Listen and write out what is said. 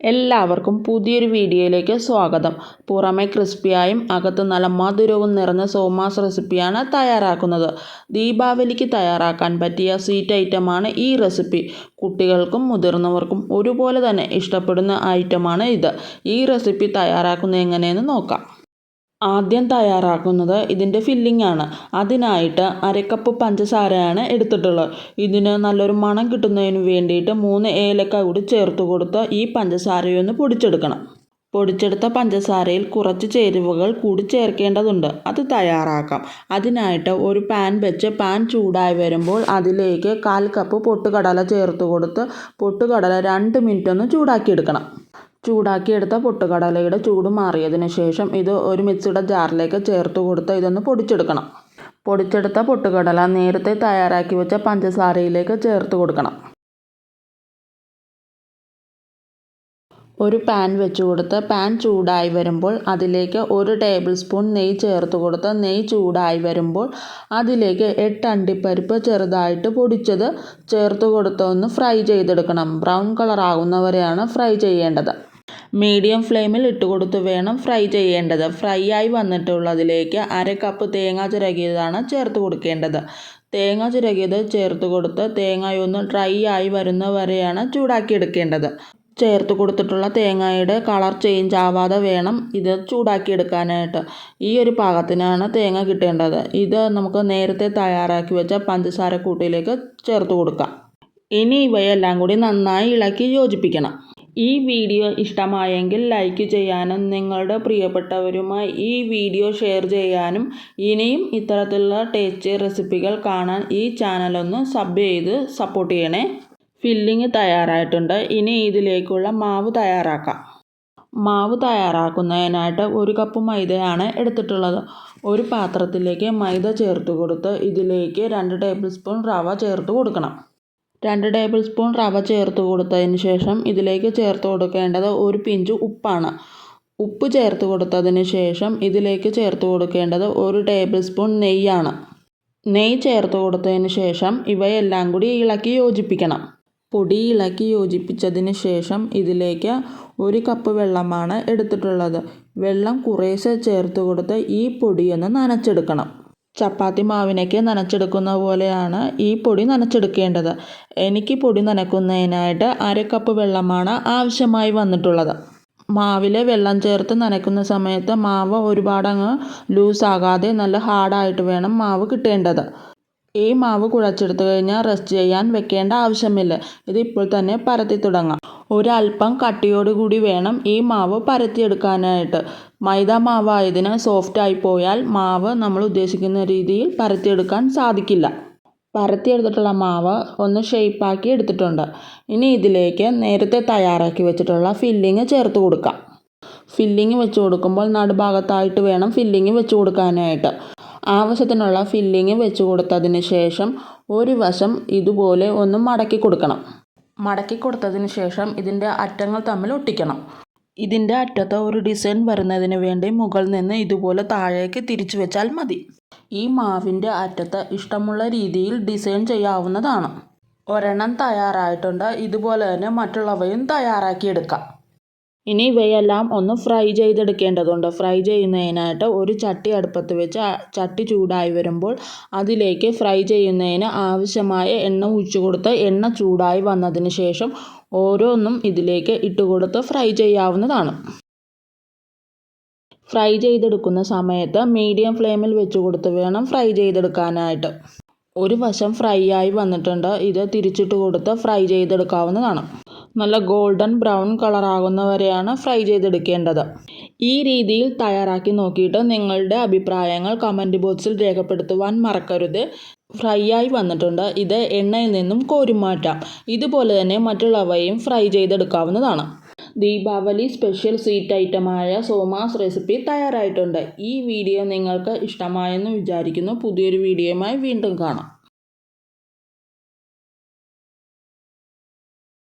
എല്ലാവർക്കും പുതിയൊരു വീഡിയോയിലേക്ക് സ്വാഗതം. പുറമെ ക്രിസ്പിയായും അകത്ത് നല്ല മധുരവും നിറഞ്ഞ സോമാസ് റെസിപ്പിയാണ് തയ്യാറാക്കുന്നത്. ദീപാവലിക്ക് തയ്യാറാക്കാൻ പറ്റിയ സ്വീറ്റ് ഐറ്റമാണ് ഈ റെസിപ്പി. കുട്ടികൾക്കും മുതിർന്നവർക്കും ഒരുപോലെ തന്നെ ഇഷ്ടപ്പെടുന്ന ഐറ്റമാണ് ഇത്. ഈ റെസിപ്പി തയ്യാറാക്കുന്നത് എങ്ങനെയെന്ന് നോക്കാം. ആദ്യം തയ്യാറാക്കുന്നത് ഇതിന്റെ ഫില്ലിംഗ് ആണ്. അതിനായിട്ട് അരക്കപ്പ് പഞ്ചസാരയാണ് എടുത്തിട്ടുള്ളത്. ഇതിന് നല്ലൊരു മണം കിട്ടുന്നതിന് വേണ്ടിയിട്ട് മൂന്ന് ഏലക്ക കൂടി ചേർത്ത് കൊടുത്ത് ഈ പഞ്ചസാരയൊന്ന് പൊടിച്ചെടുക്കണം. പൊടിച്ചെടുത്ത പഞ്ചസാരയിൽ കുറച്ച് ചേരുവകൾ കൂടി ചേർക്കേണ്ടതുണ്ട്. അത് തയ്യാറാക്കാം. അതിനായിട്ട് ഒരു പാൻ വെച്ച് പാൻ ചൂടായി വരുമ്പോൾ അതിലേക്ക് കാൽ കപ്പ് പൊട്ടുകടല ചേർത്ത് കൊടുത്ത് പൊട്ടുകടല രണ്ട് മിനിറ്റ് ഒന്ന് ചൂടാക്കിയെടുക്കണം. ചൂടാക്കിയെടുത്ത പൊട്ടുകടലയുടെ ചൂട് മാറിയതിന് ശേഷം ഇത് ഒരു മിക്സിയുടെ ജാറിലേക്ക് ചേർത്ത് കൊടുത്ത് ഇതൊന്ന് പൊടിച്ചെടുക്കണം. പൊടിച്ചെടുത്ത പൊട്ടുകടല നേരത്തെ തയ്യാറാക്കി വെച്ച പഞ്ചസാരയിലേക്ക് ചേർത്ത് കൊടുക്കണം. ഒരു പാൻ വെച്ച് കൊടുത്ത് പാൻ ചൂടായി വരുമ്പോൾ അതിലേക്ക് ഒരു ടേബിൾ സ്പൂൺ നെയ്യ് ചേർത്ത് കൊടുത്ത് നെയ്യ് ചൂടായി വരുമ്പോൾ അതിലേക്ക് എട്ട് അണ്ടിപ്പരിപ്പ് ചെറുതായിട്ട് പൊടിച്ചത് ചേർത്ത് കൊടുത്ത് ഒന്ന് ഫ്രൈ ചെയ്തെടുക്കണം. ബ്രൗൺ കളർ ആകുന്നവരെയാണ് ഫ്രൈ ചെയ്യേണ്ടത്. മീഡിയം ഫ്ലെയിമിൽ ഇട്ട് കൊടുത്ത് വേണം ഫ്രൈ ചെയ്യേണ്ടത്. ഫ്രൈ ആയി വന്നിട്ടുള്ളതിലേക്ക് അര കപ്പ് തേങ്ങ ചിരകിയതാണ് ചേർത്ത് കൊടുക്കേണ്ടത്. തേങ്ങ ചിരകിയത് ചേർത്ത് കൊടുത്ത് തേങ്ങയൊന്ന് ഡ്രൈ ആയി വരുന്നവരെയാണ് ചൂടാക്കിയെടുക്കേണ്ടത് ചേർത്ത് കൊടുത്തിട്ടുള്ള തേങ്ങയുടെ കളർ ചേഞ്ച് ആവാതെ വേണം ഇത് ചൂടാക്കി എടുക്കാനായിട്ട്. ഈ ഒരു പാകത്തിനാണ് തേങ്ങ കിട്ടേണ്ടത്. ഇത് നമുക്ക് നേരത്തെ തയ്യാറാക്കി വെച്ച പഞ്ചസാര കൂട്ടിലേക്ക് ചേർത്ത് കൊടുക്കാം. ഇനി ഇവയെല്ലാം കൂടി നന്നായി ഇളക്കി യോജിപ്പിക്കണം. ഈ വീഡിയോ ഇഷ്ടമായെങ്കിൽ ലൈക്ക് ചെയ്യാനും നിങ്ങളുടെ പ്രിയപ്പെട്ടവരുമായി ഈ വീഡിയോ ഷെയർ ചെയ്യാനും ഇനിയും ഇത്തരത്തിലുള്ള ടേസ്റ്റ് റെസിപ്പികൾ കാണാൻ ഈ ചാനലൊന്ന് സബ് ചെയ്ത് സപ്പോർട്ട് ചെയ്യണേ. ഫില്ലിങ് തയ്യാറായിട്ടുണ്ട്. ഇനി ഇതിലേക്കുള്ള മാവ് തയ്യാറാക്കാം. മാവ് തയ്യാറാക്കുന്നതിനായിട്ട് ഒരു കപ്പ് മൈദയാണ് എടുത്തിട്ടുള്ളത്. ഒരു പാത്രത്തിലേക്ക് മൈദ ചേർത്ത് കൊടുത്ത് ഇതിലേക്ക് രണ്ട് ടേബിൾ സ്പൂൺ റവ ചേർത്ത് കൊടുക്കണം. രണ്ട് ടേബിൾ സ്പൂൺ റവ ചേർത്ത് കൊടുത്തതിന് ശേഷം ഇതിലേക്ക് ചേർത്ത് കൊടുക്കേണ്ടത് ഒരു പിഞ്ച് ഉപ്പാണ്. ഉപ്പ് ചേർത്ത് കൊടുത്തതിന് ശേഷം ഇതിലേക്ക് ചേർത്ത് കൊടുക്കേണ്ടത് ഒരു ടേബിൾ സ്പൂൺ നെയ്യാണ്. നെയ്യ് ചേർത്ത് കൊടുത്തതിന് ശേഷം ഇവയെല്ലാം കൂടി ഇളക്കി യോജിപ്പിക്കണം. പൊടി ഇളക്കി യോജിപ്പിച്ചതിന് ശേഷം ഇതിലേക്ക് ഒരു കപ്പ് വെള്ളമാണ് എടുത്തിട്ടുള്ളത്. വെള്ളം കുറേശ്ശെ ചേർത്ത് കൊടുത്ത് ഈ പൊടിയൊന്ന് നനച്ചെടുക്കണം. ചപ്പാത്തി മാവിനൊക്കെ നനച്ചെടുക്കുന്ന പോലെയാണ് ഈ പൊടി നനച്ചെടുക്കേണ്ടത്. എനിക്ക് പൊടി നനയ്ക്കുന്നതിനായിട്ട് അര കപ്പ് വെള്ളമാണ് ആവശ്യമായി വന്നിട്ടുള്ളത്. മാവിലെ വെള്ളം ചേർത്ത് നനയ്ക്കുന്ന സമയത്ത് മാവ് ഒരുപാടങ്ങ് ലൂസാകാതെ നല്ല ഹാർഡായിട്ട് വേണം മാവ് കിട്ടേണ്ടത്. ഈ മാവ് കുഴച്ചെടുത്ത് കഴിഞ്ഞാൽ റെസ്റ്റ് ചെയ്യാൻ വെക്കേണ്ട ആവശ്യമില്ല. ഇത് ഇപ്പോൾ തന്നെ പരത്തി തുടങ്ങാം. ഒരല്പം കട്ടിയോടുകൂടി വേണം ഈ മാവ് പരത്തിയെടുക്കാനായിട്ട്. മൈദ മാവായതിനാൽ സോഫ്റ്റായി പോയാൽ മാവ് നമ്മൾ ഉദ്ദേശിക്കുന്ന രീതിയിൽ പരത്തിയെടുക്കാൻ സാധിക്കില്ല. പരത്തിയെടുത്തിട്ടുള്ള മാവ് ഒന്ന് ഷേപ്പാക്കി എടുത്തിട്ടുണ്ട്. ഇനി ഇതിലേക്ക് നേരത്തെ തയ്യാറാക്കി വെച്ചിട്ടുള്ള ഫില്ലിങ് ചേർത്ത് കൊടുക്കാം. ഫില്ലിങ് വെച്ച് കൊടുക്കുമ്പോൾ നടുഭാഗത്തായിട്ട് വേണം ഫില്ലിങ് വെച്ച് കൊടുക്കാനായിട്ട്. ആവശ്യത്തിനുള്ള ഫില്ലിങ് വെച്ച് കൊടുത്തതിന് ശേഷം ഒരു വശം ഇതുപോലെ ഒന്ന് മടക്കി കൊടുക്കണം. മടക്കി കൊടുത്തതിന് ശേഷം ഇതിന്റെ അറ്റങ്ങൾ തമ്മിൽ ഒട്ടിക്കണം. ഇതിന്റെ അറ്റത്ത് ഒരു ഡിസൈൻ വരുന്നതിന് വേണ്ടി മുകളിൽ നിന്ന് ഇതുപോലെ താഴേക്ക് തിരിച്ചു വെച്ചാൽ മതി. ഈ മാവിന്റെ അറ്റത്ത് ഇഷ്ടമുള്ള രീതിയിൽ ഡിസൈൻ ചെയ്യാവുന്നതാണ്. ഒരെണ്ണം തയ്യാറായിട്ടുണ്ട്. ഇതുപോലെ തന്നെ മറ്റുള്ളവയും തയ്യാറാക്കിയെടുക്കാം ഇനി ഇവയെല്ലാം ഒന്ന് ഫ്രൈ ചെയ്തെടുക്കേണ്ടതുണ്ട്. ഫ്രൈ ചെയ്യുന്നതിനായിട്ട് ഒരു ചട്ടി അടുപ്പത്ത് വെച്ച് ചട്ടി ചൂടായി വരുമ്പോൾ അതിലേക്ക് ഫ്രൈ ചെയ്യുന്നതിന് ആവശ്യമായ എണ്ണ ഒഴിച്ചു കൊടുത്ത് എണ്ണ ചൂടായി വന്നതിന് ശേഷം ഓരോന്നും ഇതിലേക്ക് ഇട്ട് കൊടുത്ത് ഫ്രൈ ചെയ്യാവുന്നതാണ്. ഫ്രൈ ചെയ്തെടുക്കുന്ന സമയത്ത് മീഡിയം ഫ്ലെയിമിൽ വെച്ച് കൊടുത്ത് വേണം ഫ്രൈ ചെയ്തെടുക്കാനായിട്ട്. ഒരു വശം ഫ്രൈ ആയി വന്നിട്ടുണ്ട്. ഇത് തിരിച്ചിട്ട് കൊടുത്ത് ഫ്രൈ ചെയ്തെടുക്കാവുന്നതാണ്. നല്ല ഗോൾഡൻ ബ്രൗൺ കളറാകുന്ന വരെയാണ് ഫ്രൈ ചെയ്തെടുക്കേണ്ടത്. ഈ രീതിയിൽ തയ്യാറാക്കി നോക്കിയിട്ട് നിങ്ങളുടെ അഭിപ്രായങ്ങൾ കമന്റ് ബോക്സിൽ രേഖപ്പെടുത്തുവാൻ മറക്കരുത്. ഫ്രൈ ആയി വന്നിട്ടുണ്ട്. ഇത് എണ്ണയിൽ നിന്നും കോരിമാറ്റാം ഇതുപോലെ തന്നെ മറ്റുള്ളവയും ഫ്രൈ ചെയ്തെടുക്കാവുന്നതാണ്. ദീപാവലി സ്പെഷ്യൽ സ്വീറ്റ് ഐറ്റമായ സോമാസ് റെസിപ്പി തയ്യാറായിട്ടുണ്ട്. ഈ വീഡിയോ നിങ്ങൾക്ക് ഇഷ്ടമായെന്ന് വിചാരിക്കുന്നു. പുതിയൊരു വീഡിയോയുമായി വീണ്ടും കാണാം.